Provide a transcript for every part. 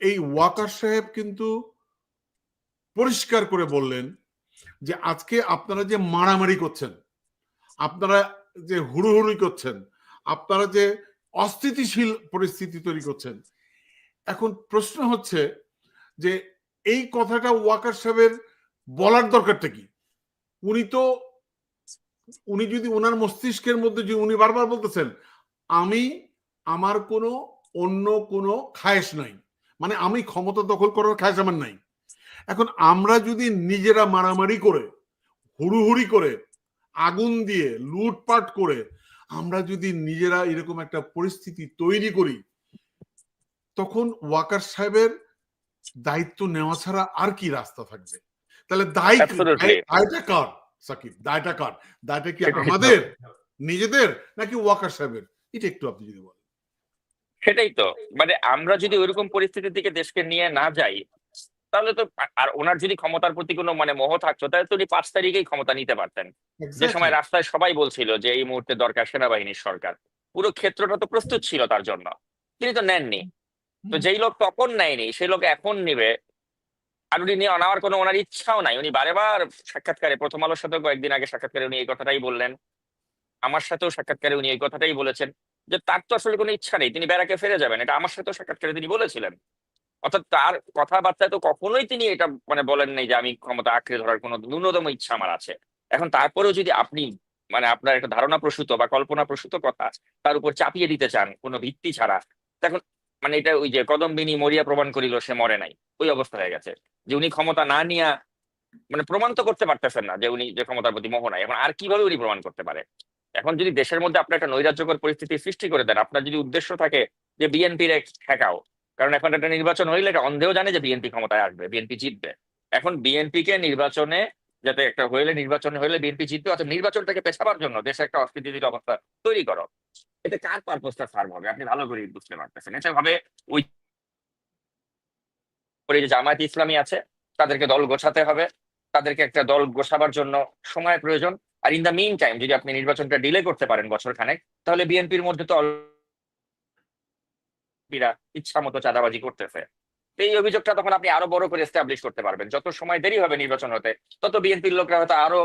এই ওয়াকার সাহেব কিন্তু পরিষ্কার করে বললেন যে আজকে আপনারা যে মারামারি করছেন, আপনারা যে হুড়োহুড়ি করছেন, আপনারা যে অস্থিতিশীল পরিস্থিতি তৈরি করছেন। এখন প্রশ্ন হচ্ছে যে এই কথাটা ওয়াকার সাহেবের বলার দরকারটা কি? উনি তো, উনি যদি ওনার মস্তিষ্কের মধ্যে যে উনি বারবার বলতেছেন, আমি, আমার কোনো অন্য কোনো খায়েশ নাই। মানে আমি ক্ষমতা দখল করার খায় আমার নাই। এখন আমরা যদি নিজেরা মারামারি করে হুড়ুহুড়ি করে আগুন দিয়ে লুটপাট করে আমরা যদি নিজেরা এরকম একটা পরিস্থিতি তৈরি করি তখন ওয়াকার সাহেবের দায়িত্ব নেওয়া ছাড়া আর কি রাস্তা থাকবে? তাহলে দায়. দায়টা কার? সাকিব দায়টা কার? দায়টা কি আমাদের নিজেদের নাকি ওয়াকার সাহেবের? এটা একটু আপনি যদি বলেন। সেটাই তো। মানে আমরা যদি ওইরকম পরিস্থিতির দিকে দেশকে নিয়ে না যাই তাহলে তো আর ওনার যদি ক্ষমতার প্রতি কোনো মানে মোহ থাকতো তাহলে তো উনি পাঁচ তারিখেই ক্ষমতা নিতে পারতেন। যে সময় রাস্তায় সবাই বলছিল যে এই মুহূর্তে দরকার সেনাবাহিনীর সরকার। পুরো ক্ষেত্রটা তো প্রস্তুত ছিল তার জন্য। তিনি তো নেননি। তো যেই লোক তখন নেয়নি সেই লোক এখন নিবে। আর উনি নিয়ে নেওয়ার কোনো ওনার ইচ্ছাও নাই। উনি বারেবার সাক্ষাৎকারে প্রথম আলোর সাথে কয়েকদিন আগে সাক্ষাৎকারে উনি এই কথাটাই বললেন। আমার সাথেও সাক্ষাৎকারে উনি এই কথাটাই বলেছেন। যে তার তো আসলে কোনো ইচ্ছা নেই, তিনি ব্যারাকে ফিরে যাবেন, এটা আমার সাথেও সাক্ষাৎকারে তিনি বলেছিলেন। অর্থাৎ তার কথাবার্তায় তো কখনোই তিনি এটা মানে বলেন নাই যে আমি ক্ষমতা আঁকড়ে ধরার কোনো ন্যূনতম ইচ্ছা আমার আছে। এখন তারপরেও যদি আপনি মানে আপনার একটা ধারণা প্রসূত বা কল্পনা প্রসূত কথা তার উপর চাপিয়ে দিতে চান, কোনো ভিত্তি ছাড়া তখন মানে এটা ওই যে কদম্বিনী মরিয়া প্রমাণ করিল, সে মরে নাই, ওই অবস্থা হয়ে গেছে। যে উনি ক্ষমতা না নিয়ে মানে প্রমাণ তো করতে পারতেছেন না যে উনি যে ক্ষমতার প্রতি মোহ নাই, এখন আর কীভাবে উনি প্রমাণ করতে পারে? এখন যদি দেশের মধ্যে আপনার একটা নৈরাজ্যকর পরিস্থিতি সৃষ্টি করে দেন, আপনার যদি উদ্দেশ্য থাকে যে বিএনপির ঠেকাও, কারণ এখন একটা নির্বাচন হইলে অন্ধেও জানে যে বিএনপি ক্ষমতায় আসবে, বিএনপি জিতবে। এখন বিএনপি কে নির্বাচনে যাতে একটা হইলে নির্বাচন হইলে বিএনপি জিতবে, অর্থাৎ নির্বাচনটাকে পেছাবার জন্য দেশে একটা অস্থিতিশীল অবস্থা তৈরি করো। এতে কার পারপোজটা সার্ভ হবে? আপনি ভালো করে বুঝতে পারতেছেন। এটা ভাবে ওই ওই যে জামায়াত ইসলামী আছে, তাদেরকে দল গোছাতে হবে। তাদেরকে একটা দল গোছাবার জন্য সময় প্রয়োজন। আর ইন দ্য মিন টাইম যদি আপনি নির্বাচনটা ডিলে করতে পারেন বছর খানেক তাহলে বিএনপির মধ্যে তো ইচ্ছা মতো চাঁদাবাজি করতেছে। এই অভিযোগটা তখন আপনি আরও বড় করে এস্টাবলিশ করতে পারবেন। যত সময় দেরি হবে নির্বাচন হতে, তত বিএনপির লোকরা হয়তো আরও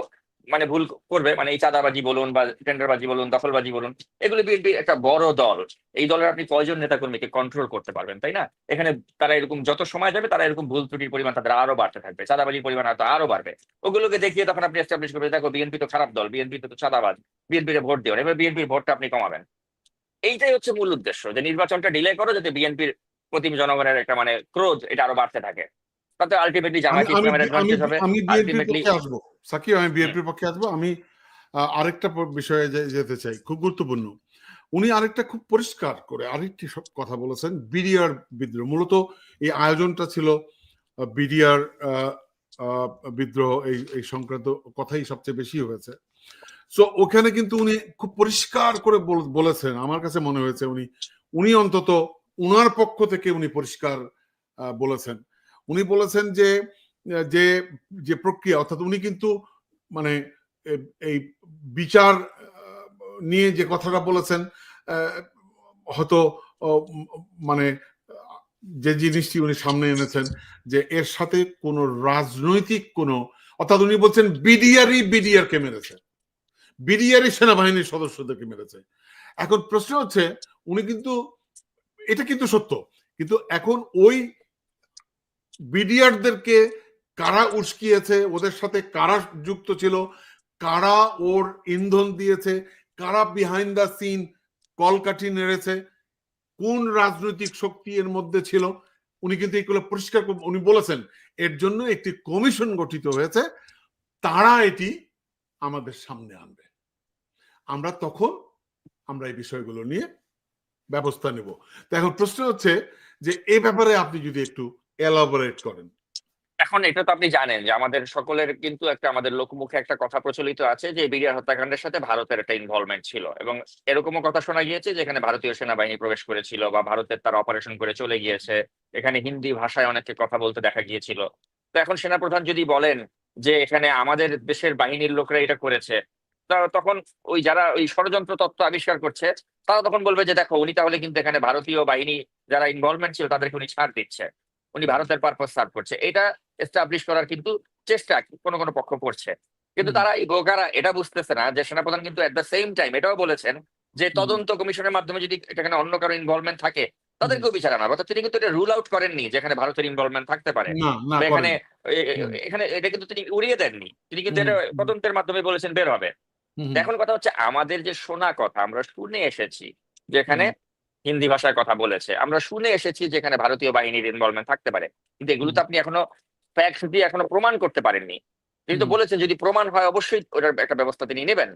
মানে ভুল করবে মানে এই চাঁদাবাজি বলুন বা টেন্ডারবাজি বলুন, দখলবাজি বলুন, এগুলো বিএনপি একটা বড় দল। এই দলের আপনি কয়জন নেতাকর্মীকে কন্ট্রোল করতে পারবেন, তাই না? এখানে তারা এরকম যত সময় যাবে, তারা এরকম ভুল ত্রুটির পরিমাণ তাদের আরও বাড়তে থাকবে, চাঁদাবাজির পরিমাণ হয়তো আরও বাড়বে। ওগুলোকে দেখিয়ে তখন আপনি এস্টাবলিশ করবেন, দেখো বিএনপি তো খারাপ দল, বিএনপি তো চাঁদাবাজ বিএনপির ভোট দিও এবার বিএনপির ভোটটা আপনি কমাবেন। এইটাই হচ্ছে মূল উদ্দেশ্য, যে নির্বাচনটা ডিলে করো যাতে বিএনপির প্রতি জনগণের একটা মানে ক্রোধ, এটা আরও বাড়তে থাকে। তাতে আলটিমেটলি জামায়াত আমি- আমি- ইসলামের অ্যাডভান্টেজ হবে আমি বিএনপির পক্ষে আসব। সাকিব আমি বিএনপির পক্ষে আসব। আমি আরেকটা বিষয়ে যেতে চাই খুব গুরুত্বপূর্ণ। উনি আরেকটা খুব পরিষ্কার করে আরেকটি সব কথা বলেছেন বিডিআর বিদ্রোহ। মূলত এই আয়োজনটা ছিল বিডিআর বিদ্রোহ এই এই সংক্রান্ত কথাই সবচেয়ে বেশি হয়েছে। সো ওখানে কিন্তু উনি খুব পরিষ্কার করে বলেছেন। আমার কাছে মনে হয়েছে উনি উনি অন্তত উনার পক্ষ থেকে উনি পরিষ্কার বলেছেন। উনি বলেছেন যে যে যে প্রক্রিয়া, অর্থাৎ উনি কিন্তু মানে এই বিচার নিয়ে যে কথাটা বলেছেন হয়তো মানে যে জিনিসটি উনি সামনে এনেছেন যে এর সাথে কোনো রাজনৈতিক কোনো, অর্থাৎ উনি বলছেন বিডিআরই বিডিআর কে মেরেছে। বিডিআরই সেনাবাহিনীর সদস্যদেরকে মেরেছে। এখন প্রশ্ন হচ্ছে, উনি কিন্তু, এটা কিন্তু সত্য, কিন্তু এখন ওই বিডিআরদেরকে কারা উস্কিয়েছে, ওদের সাথে কারা যুক্ত ছিল, কারা ওর ইন্ধন দিয়েছে, কারা বিহাইন্ড দ্য সিন কলকাঠি নেড়েছে, কোন রাজনৈতিক শক্তি এর মধ্যে ছিল, উনি কিন্তু এগুলো পরিষ্কার করে- উনি বলেছেন, এর জন্য একটি কমিশন গঠিত হয়েছে, তারা এটি আমাদের সামনে আনবে। আমরা তখন আমরা এই বিষয়গুলো নিয়ে ব্যবস্থা নেব। তো এখন প্রশ্ন হচ্ছে যে এই ব্যাপারে আপনি যদি একটু এলাবোরেট করেন। এখন এটা তো আপনি জানেন যে আমাদের সকলের কিন্তু একটা, আমাদের লোকমুখে একটা কথা প্রচলিত আছে যে বিডিআর হত্যাকাণ্ডের সাথে ভারতের একটা ইনভলভমেন্ট ছিল এবং এরকমও কথা শোনা গিয়েছে যে এখানে ভারতীয় সেনাবাহিনী প্রবেশ করেছিল বা ভারতের তারা অপারেশন করে চলে গিয়েছে। এখানে হিন্দি ভাষায় অনেককে কথা বলতে দেখা গিয়েছিল। তো এখন সেনাপ্রধান যদি বলেন যে এখানে আমাদের দেশের বাহিনীর লোকরা এটা করেছে, তা- তখন ওই যারা ওই ষড়যন্ত্র তত্ত্ব আবিষ্কার করছে, তারা তখন বলবে যে দেখো, উনি তাহলে কিন্তু এখানে ভারতীয় বাহিনী যারা ইনভলভমেন্ট ছিল তাদেরকে উনি ছাড় দিচ্ছে। উনি ভারতের পারপাস সার্ভ করছে। এটা এস্টাবলিশ করার কিন্তু চেষ্টা কোনো কোনো পক্ষ করছে। কিন্তু তারা এই বোকারা এটা বুঝতেছে না যে সেনাপ্রধান কিন্তু এট দ্য সেম টাইম এটাও বলেছেন যে তদন্ত কমিশনের মাধ্যমে যদি এখানে অন্য কারও ইনভলভমেন্ট থাকে তাদেরকেও বিচার আনা অর্থাৎ তিনি কিন্তু এটা রুল আউট করেননি যেখানে ভারতের ইনভলভমেন্ট থাকতে পারে। এখানে। এখানে এটা কিন্তু তিনি উড়িয়ে দেননি। তিনি কিন্তু এটা তদন্তের মাধ্যমে বলেছেন বের হবে। এখন কথা হচ্ছে আমাদের যে শোনা কথা আমরা শুনে এসেছি যেখানে হিন্দি ভাষায় কথা বলেছে। আমরা শুনে এসেছি যেখানে ভারতীয় বাহিনীর ইনভলভমেন্ট থাকতে পারে। কিন্তু এগুলো তো আপনি এখনও ফ্যাক্ট দিয়ে এখনও প্রমাণ করতে পারেননি। তিনি তো বলেছেন যদি প্রমাণ হয় অবশ্যই ওটার একটা ব্যবস্থা তিনি নেবেন।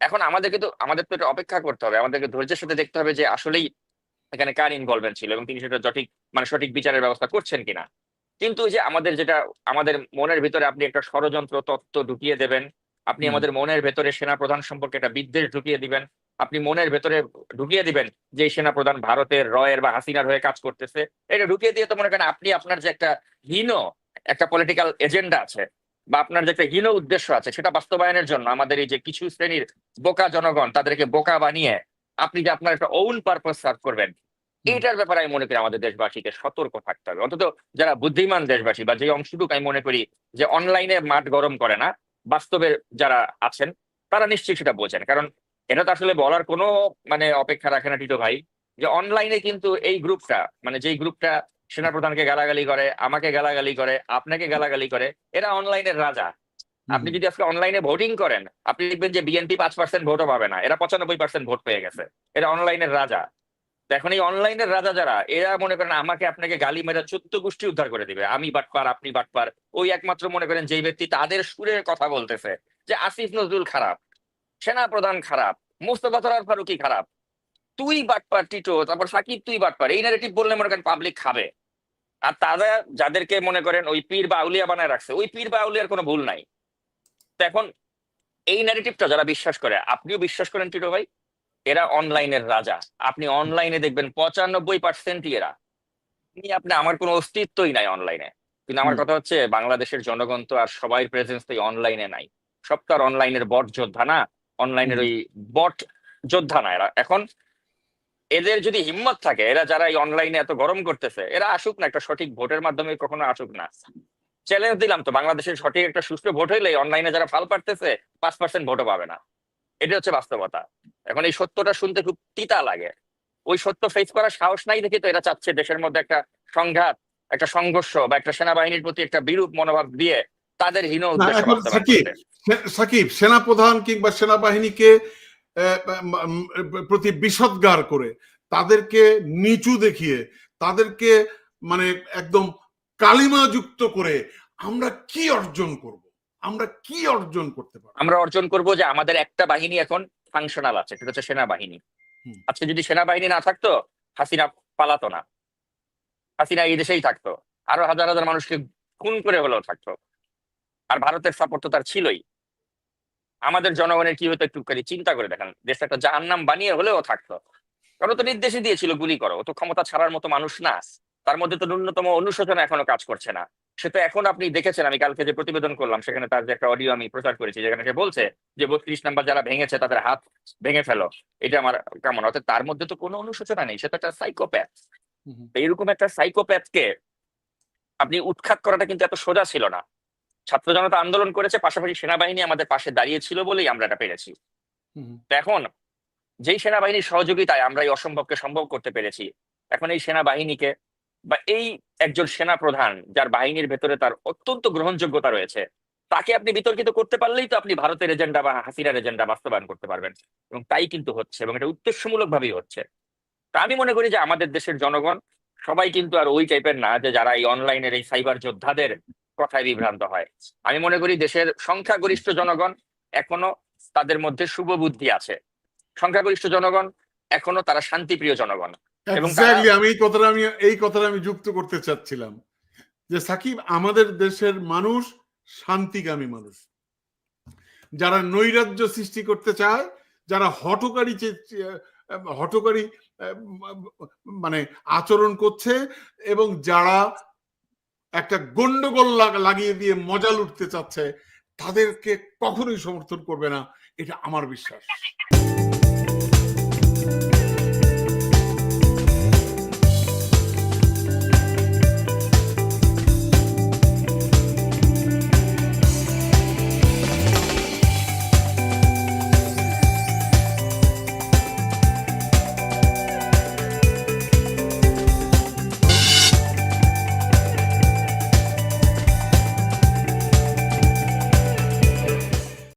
এখন আমাদেরকে তো আমাদের তো এটা অপেক্ষা করতে হবে। আমাদেরকে ধৈর্যের সাথে দেখতে হবে যে আসলেই এখানে কার ইনভলভমেন্ট ছিল এবং তিনি সেটা সঠিক মানে সঠিক বিচারের ব্যবস্থা করছেন কিনা। কিন্তু যে আমাদের যেটা আমাদের মনের ভিতরে আপনি একটা ষড়যন্ত্র তত্ত্ব ঢুকিয়ে দেবেন। আপনি আমাদের মনের ভেতরে সেনা প্রধান সম্পর্কে একটা বিদ্বেষ ঢুকিয়ে দিবেন। আপনি মনের ভেতরে ঢুকিয়ে দিবেন যে সেনা প্রধান ভারতের রয়ের বা হাসিনার হয়ে কাজ করতেছে এটা ঢুকিয়ে দিয়ে তো মনে করেন আপনি আপনার যে একটা হীন একটা পলিটিক্যাল এজেন্ডা আছে বা আপনার যে একটা হীন উদ্দেশ্য আছে সেটা বাস্তবায়নের জন্য আমাদের এই যে কিছু শ্রেণির বোকা জনগণ তাদেরকে বোকা বানিয়ে আপনি যে আপনার একটা ওন পারপাস সার্ভ করবেন এইটার ব্যাপারে আমি মনে করি আমাদের দেশবাসীকে সতর্ক থাকতে হবে। অন্তত যারা বুদ্ধিমান দেশবাসী বা যে অংশটুকু আমি মনে করি যে অনলাইনে মাঠ গরম করে না বাস্তবে যারা আছেন তারা নিশ্চয়ই সেটা বোঝেন। কারণ এটা তো আসলে বলার কোনো মানে অপেক্ষা রাখে না টিটো ভাই। যে অনলাইনে কিন্তু এই গ্রুপটা মানে যেই গ্রুপটা সেনাপ্রধানকে গালাগালি করে আমাকে গালাগালি করে আপনাকে গালাগালি করে এরা অনলাইনের রাজা। আপনি যদি আজকে অনলাইনে ভোটিং করেন আপনি দেখবেন যে বিএনপি পাঁচ পার্সেন্ট ভোটও পাবে না। এরা পঁচানব্বই পার্সেন্ট ভোট পেয়ে গেছে। এরা অনলাইনের রাজা। এখন এই অনলাইনের রাজা যারা এরা মনে করেন আমাকে আপনাকে গালি মেরে চোদ্দ গোষ্ঠী উদ্ধার করে দিবে। আমি বাটপার আপনি বাটপার। ওই একমাত্র মনে করেন যেই ব্যক্তি তাদের সুরে কথা বলতেছে যে আসিফ নজরুল খারাপ। সেনা প্রধান খারাপ মোস্তফা সরার ফারুকি খারাপ। তুই বাটপার টিটো তারপর সাকিব তুই বাটপার এই ন্যারেটিভ বললে মনে করেন পাবলিক খাবে। আর তারা যাদেরকে মনে করেন ওই পীর বা আউলিয়া বানায় রাখছে ওই পীর বা আউলিয়ার কোনো ভুল নাই। তো এখন এই ন্যারেটিভটা যারা বিশ্বাস করে আপনিও বিশ্বাস করেন টিটো ভাই? এরা অনলাইনের রাজা। আপনি অনলাইনে দেখবেন পঁচানব্বই পার্সেন্টই এরা। আপনি আমার কোনো অস্তিত্বই নাই অনলাইনে। কিন্তু আমার কথা হচ্ছে বাংলাদেশের জনগণ তো আর সবাই প্রেজেন্স তো অনলাইনে নাই। সব তো আর অনলাইনের বট যোদ্ধা না। অনলাইনের ওই বট যোদ্ধা না এরা। এখন এদের যদি হিম্মত থাকে এরা যারা এই অনলাইনে এত গরম করতেছে এরা আসুক না একটা সঠিক ভোটের মাধ্যমে কখনো আসুক না। চ্যালেঞ্জ দিলাম তো বাংলাদেশের সঠিক একটা সুষ্ঠু ভোট হইলে অনলাইনে যারা ফাল পারতেছে পাঁচ পার্সেন্ট ভোটও পাবে না। এটা হচ্ছে বাস্তবতা। এখন এই সত্যটা শুনতে খুব তিতা লাগে। ওই সত্য ফেস করার সাহস নাই দেখে তো এরা চাচ্ছে দেশের মধ্যে একটা সংঘাত একটা সংঘর্ষ বা একটা সেনাবাহিনীর প্রতি একটা বিরূপ মনোভাব দিয়ে তাদের হীন সাকিব, সেনাপ্রধান কিংবা সেনাবাহিনীকে প্রতি বিষদগার করে তাদেরকে নিচু দেখিয়ে তাদেরকে মানে একদম কালিমা যুক্ত করে আমরা কি অর্জন করব? আমরা কি অর্জন করতে পারব? আমরা অর্জন করব যে আমাদের একটা বাহিনী এখন ফাংশনাল আছে সেটা হচ্ছে সেনাবাহিনী। আজকে যদি সেনাবাহিনী না থাকতো হাসিনা পালাতো না। হাসিনা এই দেশেই থাকতো। আরও হাজার হাজার মানুষকে খুন করে হলেও থাকতো। আর ভারতের সাপোর্ট তো তার ছিলই। আমাদের জনগণের কি হতো একটু চিন্তা করে দেখেন। দেশটা একটা জাহান্নাম বানিয়ে হলেও থাকতো। কারণ তো নির্দেশই দিয়েছিল গুলি করো। তো ক্ষমতা ছাড়ার মতো মানুষ না। তার মধ্যে তো ন্যূনতম অনুশোচনা এখনও কাজ করছে না। সে তো এখন আপনি দেখেছেন আমি কালকে যে প্রতিবেদন করলাম সেখানে তার যে একটা অডিও আমি প্রচার করেছি যেখানে সে বলছে যে বত্রিশ নাম্বার যারা ভেঙেছে তাদের হাত ভেঙে ফেলো। এটা আমার কেমন? অর্থাৎ তার মধ্যে তো কোনো অনুশোচনা নেই। সে তো একটা সাইকোপ্যাথ এরকম একটা সাইকোপ্যাথকে আপনি উৎখাত করাটা কিন্তু এত সোজা ছিল না। ছাত্র জনতা আন্দোলন করেছে পাশাপাশি সেনাবাহিনী আমাদের পাশে দাঁড়িয়েছিল বলেই আমরা এটা পেরেছি। এখন যেই সেনাবাহিনীর সহযোগিতায় আমরা এই অসম্ভবকে সম্ভব করতে পেরেছি এখন এই সেনাবাহিনীকে বা এই একজন সেনা প্রধান যার বাহিনীর ভেতরে তার অত্যন্ত গ্রহণযোগ্যতা রয়েছে তাকে আপনি বিতর্কিত করতে পারলেই তো আপনি ভারতের এজেন্ডা বা হাসিনার এজেন্ডা বাস্তবায়ন করতে পারবেন এবং তাই কিন্তু হচ্ছে এবং এটা উদ্দেশ্যমূলক ভাবেই হচ্ছে তা আমি মনে করি যে আমাদের দেশের জনগণ সবাই কিন্তু আর ওই টাইপের না যে যারা এই অনলাইনের এই সাইবার যোদ্ধাদের কথায় বিভ্রান্ত হয়। আমি মনে করি দেশের সংখ্যাগরিষ্ঠ জনগণ এখনও তাদের মধ্যে শুভ বুদ্ধি আছে। সংখ্যাগরিষ্ঠ জনগণ এখনও তারা শান্তিপ্রিয় জনগণ। এবং আমি এই কথাটা আমি, এই কথাটা আমি যুক্ত করতে চাচ্ছিলাম। যে সাকিব, আমাদের দেশের মানুষ শান্তিগামী মানুষ। যারা নৈরাজ্য সৃষ্টি করতে চায়, যারা হটকারী হটকারী মানে আচরণ করছে, এবং যারা একটা গন্ডগোল লাগিয়ে দিয়ে মজা লুটতে চাচ্ছে, তাদেরকে কখনোই সমর্থন করবে না, এটা আমার বিশ্বাস।